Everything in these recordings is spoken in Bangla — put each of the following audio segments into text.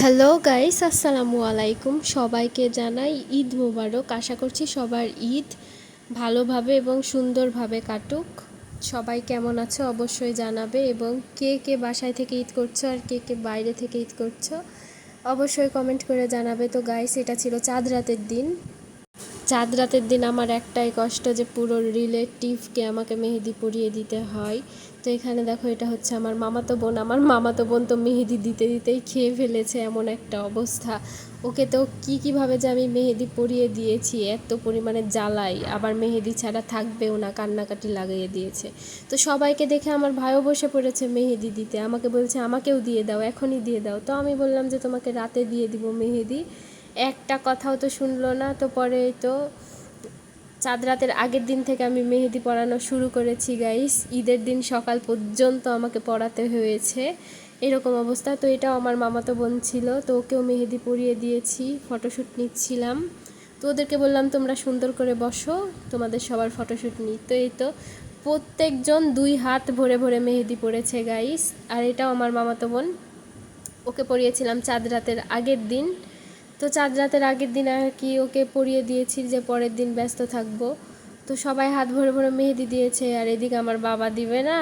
হ্যালো গাইস আসসালামু আলাইকুম। সবাইকে জানাই ঈদ মোবারক। আশা করছি সবার ঈদ ভালোভাবে এবং সুন্দরভাবে কাটুক। সবাই কেমন আছে অবশ্যই জানাবে এবং কে কে বাসায় থেকে ঈদ করছ আর কে কে বাইরে থেকে ঈদ করছ অবশ্যই কমেন্ট করে জানাবে। তো গাইস এটা ছিল চাঁদ রাতের দিন। চাঁদ রাতের দিন আমার একটাই কষ্ট যে পুরো রিলেটিভকে আমাকে মেহেদি পরিয়ে দিতে হয়। তো এখানে দেখো এটা হচ্ছে আমার মামাতো বোন। আমার মামাতো বোন তো মেহেদি দিতে দিতেই খেয়ে ফেলেছে এমন একটা অবস্থা। ওকে তো কি, কীভাবে যে আমি মেহেদি পরিয়ে দিয়েছি? এত পরিমাণে জ্বালাই। আবার মেহেদি ছাড়া থাকবেও না, কান্নাকাটি লাগিয়ে দিয়েছে। তো সবাইকে দেখে আমার ভাইও বসে পড়েছে মেহেদি দিতে। আমাকে বলছে, আমাকেও দিয়ে দাও, এখনই দিয়ে দাও। তো আমি বললাম যে, তোমাকে রাতে দিয়ে দিব মেহেদি। একটা কথাও তো শুনলো না, তো পরে তো চাঁদ রাতের আগের দিন থেকে আমি মেহেদি পড়ানো শুরু করেছি গাইস ঈদের দিন সকাল পর্যন্ত আমাকে পড়াতে হয়েছে, এরকম অবস্থা। তো এটাও আমার মামাতো বোন ছিল, তো ওকেও মেহেদি পরিয়ে দিয়েছি ফটোশ্যুট নিচ্ছিলাম। তো ওদেরকে বললাম, তোমরা সুন্দর করে বসো, তোমাদের সবার ফটোশ্যুট নিই। তো এই তো প্রত্যেকজন দুই হাত ভরে ভরে মেহেদি পড়েছে গাইস আর এটাও আমার মামাতো বোন। ওকে পরিয়েছিলাম চাঁদ রাতের আগের দিন। তো চাঁদ রাতের আগের দিন আর কি ওকে পরিয়ে দিয়েছি যে পরের দিন ব্যস্ত থাকব। তো সবাই হাত ভরে ভরে মেহেদি দিয়েছে আর এদিকে আমার বাবা দিবে না।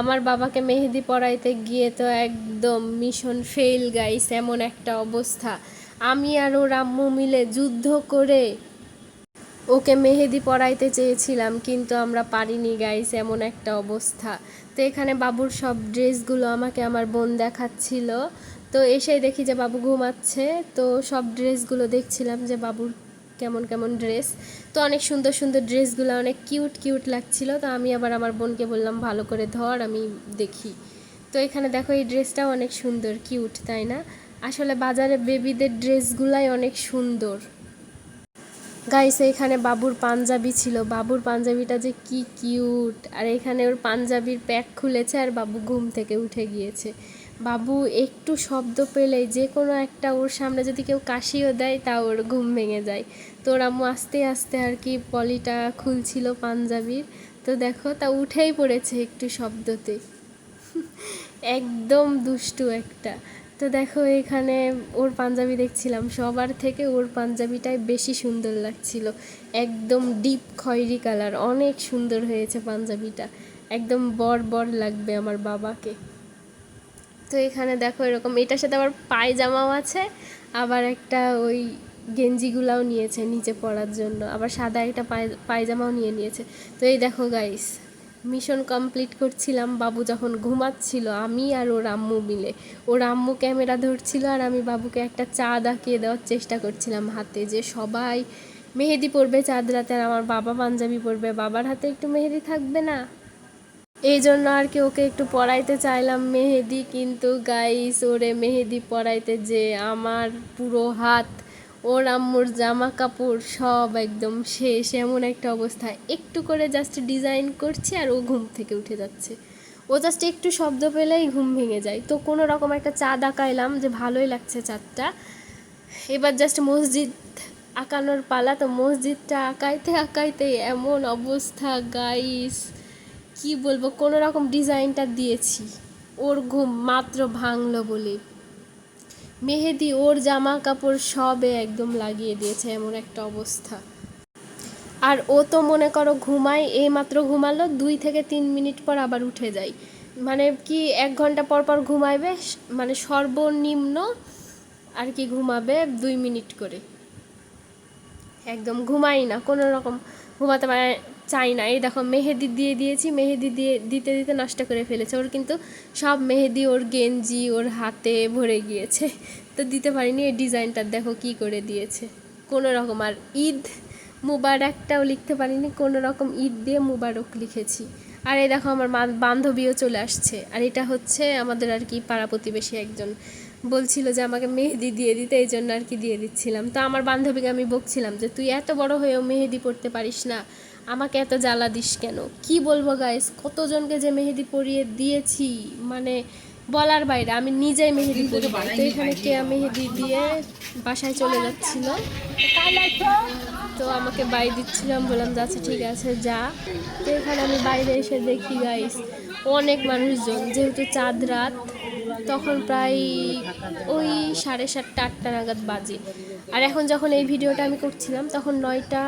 আমার বাবাকে মেহেদি পড়াইতে গিয়ে তো একদম মিশন ফেল গাইস এমন একটা অবস্থা। আমি আর ও আম্মু মিলে যুদ্ধ করে ওকে মেহেদি পড়াইতে চেয়েছিলাম, কিন্তু আমরা পারিনি গাইস এমন একটা অবস্থা। তো এখানে বাবুর সব ড্রেসগুলো আমাকে আমার বোন দেখাচ্ছিল। তো এসেই দেখি যে বাবু ঘুমাচ্ছে। তো সব ড্রেসগুলো দেখছিলাম যে বাবুর কেমন কেমন ড্রেস। তো অনেক সুন্দর সুন্দর ড্রেসগুলো, অনেক কিউট কিউট লাগছিল। তো আমি আবার আমার বোনকে বললাম, ভালো করে ধর, আমি দেখি। তো এখানে দেখো এই ড্রেসটাও অনেক সুন্দর, কিউট, তাই না? আসলে বাজারে বেবিদের ড্রেসগুলাই অনেক সুন্দর। গাইস, এখানে বাবুর পাঞ্জাবি ছিল। বাবুর পাঞ্জাবিটা যে কি কিউট। আর এখানে ওর পাঞ্জাবির প্যাক খুলেছে আর বাবু ঘুম থেকে উঠে গিয়েছে। বাবু, একটু শব্দ পেলেই যে কোনো একটা ওর সামনে যদি কেউ কাশিও দেয়, তা ওর ঘুম ভেঙে যায়। তো ওর আম্মু আস্তে আস্তে আর কি পলিটা খুলছিল পাঞ্জাবির। তো দেখো, তা উঠেই পড়েছে একটু শব্দতে। একদম দুষ্টু একটা। তো দেখো, এখানে ওর পাঞ্জাবি দেখছিলাম। সবার থেকে ওর পাঞ্জাবিটাই বেশি সুন্দর লাগছিল। একদম ডিপ খয়েরি কালার। অনেক সুন্দর হয়েছে পাঞ্জাবিটা। একদম বর বর লাগবে আমার বাবাকে। তো এখানে দেখো এরকম, এটার সাথে আবার পায়জামাও আছে, আবার একটা ওই গেঞ্জিগুলাও নিয়েছে নিচে পরার জন্য, আবার সাদা একটা পায়জামাও নিয়ে নিয়েছে। তো এই দেখো গাইস মিশন কমপ্লিট করছিলাম, বাবু যখন ঘুমাচ্ছিল, আমি আর ওর আম্মু মিলে। ওর আম্মু ক্যামেরা ধরছিল আর আমি বাবুকে একটা চাঁদ আঁকিয়ে দেওয়ার চেষ্টা করছিলাম হাতে, যে সবাই মেহেদি পরবে চাঁদ রাতে আর আমার বাবা পাঞ্জাবি পরবে, বাবার হাতে একটু মেহেদি থাকবে না? এই জন্য আর কি ওকে একটু পড়াইতে চাইলাম মেহেদি, কিন্তু গাইস ওরে মেহেদি পড়াইতে যে আমার পুরো হাত, ওর আম্মুর জামা কাপড় সব একদম শেষ, এমন একটা অবস্থা। একটু করে জাস্ট ডিজাইন করছে আর ও ঘুম থেকে উঠে যাচ্ছে। ও জাস্ট একটু শব্দ পেলেই ঘুম ভেঙে যায়। তো কোনো রকম একটা চাঁদ আঁকাইলাম যে ভালোই লাগছে চাঁদটা। এবার জাস্ট মসজিদ আঁকানোর পালা। তো মসজিদটা আঁকাইতে আঁকাইতে এমন অবস্থা গাইস কি বলব, কোনো রকম ডিজাইনটা দিয়েছি। ওর ঘুম মাত্র ভাঙলো বলে। মেহেদি, ওর জামা কাপড় সবে একদম লাগিয়ে দিয়েছে, এমন একটা অবস্থা। আর ও তো মনে করো ঘুমায় এই মাত্র ঘুমালো, দুই থেকে তিন মিনিট পর আবার উঠে যায়। মানে কি এক ঘণ্টা পর পর ঘুমাইবে মানে সর্বনিম্ন আর কি ঘুমাবে দুই মিনিট করে। একদম ঘুমাই না, কোনো রকম ঘুমাতে চাই না। এই দেখো, মেহেদি দিয়ে দিয়েছি, মেহেদি দিয়ে দিতে দিতে নষ্ট করে ফেলেছে। ওর কিন্তু সব মেহেদি ওর গেঞ্জি, ওর হাতে ভরে গিয়েছে। তো দিতে পারিনি, এই ডিজাইনটা দেখো কি করে দিয়েছে। কোনো রকম আর ঈদ মুবারকটাও লিখতে পারিনি, কোনো রকম ঈদ দিয়ে মুবারক লিখেছি। আর এই দেখো, আমার বান্ধবীও চলে আসছে। আর এটা হচ্ছে আমাদের আর কি পাড়া প্রতিবেশী একজন। বলছিল যে আমাকে মেহেদি দিয়ে দিতে, এই জন্য আর কি দিয়ে দিচ্ছিলাম। তো আমার বান্ধবীকে আমি বকছিলাম যে, তুই এত বড় হয়েও মেহেদি পড়তে পারিস না। আমাকে এত জ্বালা দিস কেন? কি বলব গাইস কতজনকে যে মেহেদি পরিয়ে দিয়েছি? মানে বলার বাইরে আমি নিজেই মেহেদি পরি। তো এখানে কেয়া মেহেদি দিয়ে বাসায় চলে যাচ্ছিল? তো আমাকে বাই দিচ্ছিলাম বললাম যাচ্ছে ঠিক আছে যা। তো এখানে আমি বাইরে এসে দেখি গাইস অনেক মানুষজন। যেহেতু চাঁদ রাত তখন প্রায় ওই সাড়ে সাতটা আটটা নাগাদ বাজে। আর এখন যখন এই ভিডিওটা আমি করছিলাম তখন নয়টা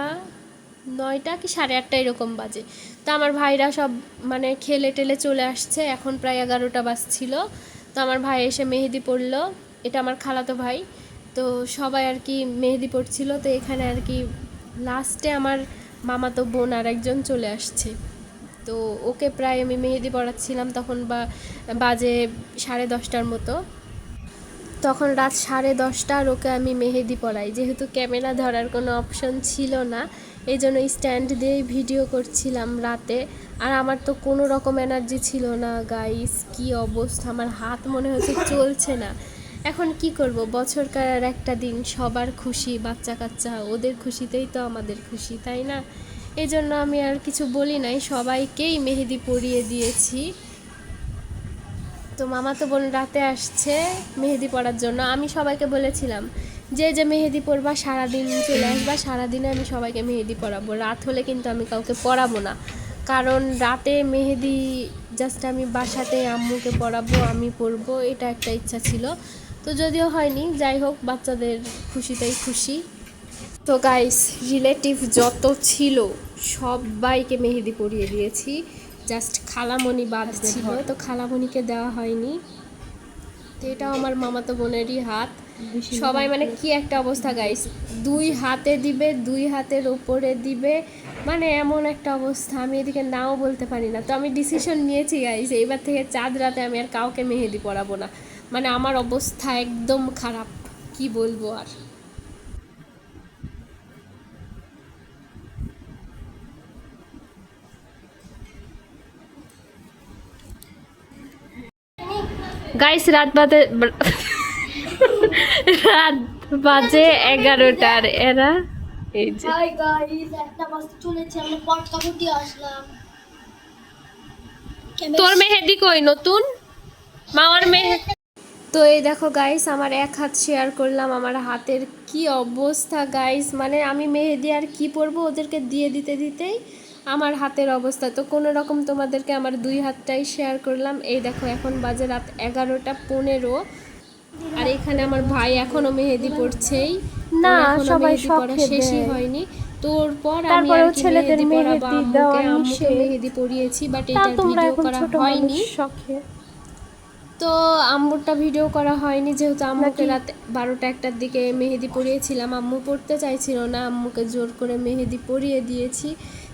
নয়টা কি সাড়ে আটটা এরকম বাজে। তো আমার ভাইরা সব মানে খেলে টেলে চলে আসছে, এখন প্রায় এগারোটা বাজছিল। তো আমার ভাই এসে মেহেদি পড়ল এটা আমার খালাতো ভাই। তো সবাই আর কি মেহেদি পড়ছিল তো এখানে আর কি লাস্টে আমার মামাতো বোন আর একজন চলে আসছে। তো ওকে প্রায় আমি মেহেদি পড়াচ্ছিলাম তখন বা, বাজে সাড়ে দশটার মতো। তখন রাত সাড়ে দশটার ওকে আমি মেহেদি পড়াই যেহেতু ক্যামেরা ধরার কোনো অপশন ছিল না এই জন্য স্ট্যান্ড দিয়েই ভিডিও করছিলাম রাতে। আর আমার তো কোনো রকম এনার্জি ছিল না গাইস কি অবস্থা? আমার হাত মনে হচ্ছে চলছে না। এখন কি করব? বছরকার একটা দিন, সবার খুশি বাচ্চা কাচ্চা ওদের খুশিতেই তো আমাদের খুশি, তাই না? এই জন্য আমি আর কিছু বলি নাই, সবাইকেই মেহেদি পরিয়ে দিয়েছি। তো মামা তো বোন রাতে আসছে মেহেদি পড়ার জন্য। আমি সবাইকে বলেছিলাম যে যে মেহেদি পরবা সারাদিন চলে আসবা সারাদিনে আমি সবাইকে মেহেদি পরাবো। রাত হলে কিন্তু আমি কাউকে পরাবো না। কারণ রাতে মেহেদি জাস্ট আমি বাসাতে আম্মুকে পরাবো আমি পরবো এটা একটা ইচ্ছা ছিল। তো যদিও হয়নি যাই হোক বাচ্চাদের খুশিতেই খুশি। তো গাইস রিলেটিভ যত ছিল সবাইকে মেহেদি পরিয়ে দিয়েছি। জাস্ট খালামণি বাদ ছিল তো খালামণিকে দেওয়া হয়নি। তো এটাও আমার মামাতো বোনেরই হাত। সবাই মানে কি একটা অবস্থা গাইস দুই হাতে দিবে, দুই হাতের উপরে দিবে মানে এমন একটা অবস্থা। আমি এদিকে নাও বলতে পারি না। তো আমি ডিসিশন নিয়েছি গাইস এইবার থেকে চাঁদ রাতে আমি আর কাউকে মেহেদি পরাবো না। মানে আমার অবস্থা একদম খারাপ, কি বলব আর। গাইস রাত বাজে রাত বাজে এগারোটার এরা এই যে। তোর মেহেদি কই নতুন? মামার মেহে তো এই দেখো গাইস আমার এক হাত শেয়ার করলাম আমার হাতের কি অবস্থা গাইস মানে আমি মেহেদি আর কি পরবো ওদেরকে দিয়ে দিতে দিতেই আমার হাতের অবস্থা। তো কোনো রকম তোমাদেরকে আমার দুই হাতটাই শেয়ার করলাম। এই দেখো এখন বাজে রাত এগারোটা পনেরো। আর এখানে আমার ভাই এখনও মেহেদি পড়ছেই না, সবাই শখে শেষই হয়নি। তোর পর আমি আর কি ছেলেদের মেহেদি দেওয়া। মেহেদি পরিয়েছি বাট তোমরা ভিডিও করা হয়নি। তো আম্মুরটা ভিডিও করা হয়নি যেহেতু আম্মুকে? রাত বারোটা একটার দিকে মেহেদি পরিয়েছিলাম। আম্মু পড়তে চাইছিল না আম্মুকে জোর করে মেহেদি পরিয়ে দিয়েছি।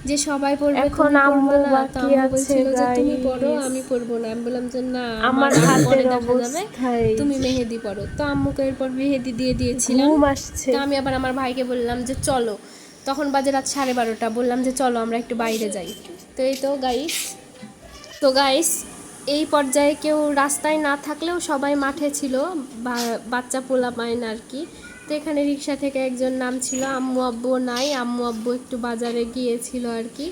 যে সবাই পড়বে এখন আম্মু বাকি আছে, যে তুমি পড়ো আমি পড়ব না। আমি বললাম যে না আমার দেখা যাবে। তুমি মেহেদি পড়ো। তো আম্মুকে এরপর মেহেদি দিয়ে দিয়েছিলাম। ঘুম আসছে। তো আমি আবার আমার ভাইকে বললাম যে চলো। তখন বাজে রাত সাড়ে বারোটা। বললাম যে চলো আমরা একটু বাইরে যাই। তো এই তো গাইস তো গাইস এই পর্যায়ে কেউ রাস্তায় না থাকলেও সবাই মাঠে ছিল। বা- বাচ্চা পোলা পায় না আর কি। তো এখানে রিক্সা থেকে একজন নাম ছিল আম্মু আব্বু নাই। আম্মু আব্বু একটু বাজারে গিয়েছিল আর কি।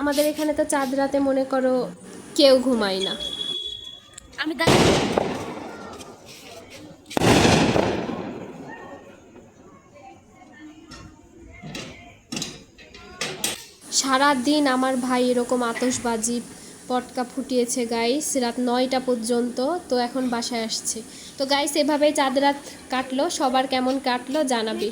আমাদের এখানে তো চাঁদ রাতে মনে করো কেউ ঘুমায় না। আমি দাঁড়িয়ে সারা দিন আমার ভাই এরকম আতশবাজি পটকা ফুটিয়েছে গাইস রাত নয়টা পর্যন্ত। তো এখন বাসায় আসছে। তো গাইস এভাবেই চাঁদ রাত কাটলো। সবার কেমন কাটলো জানাবি।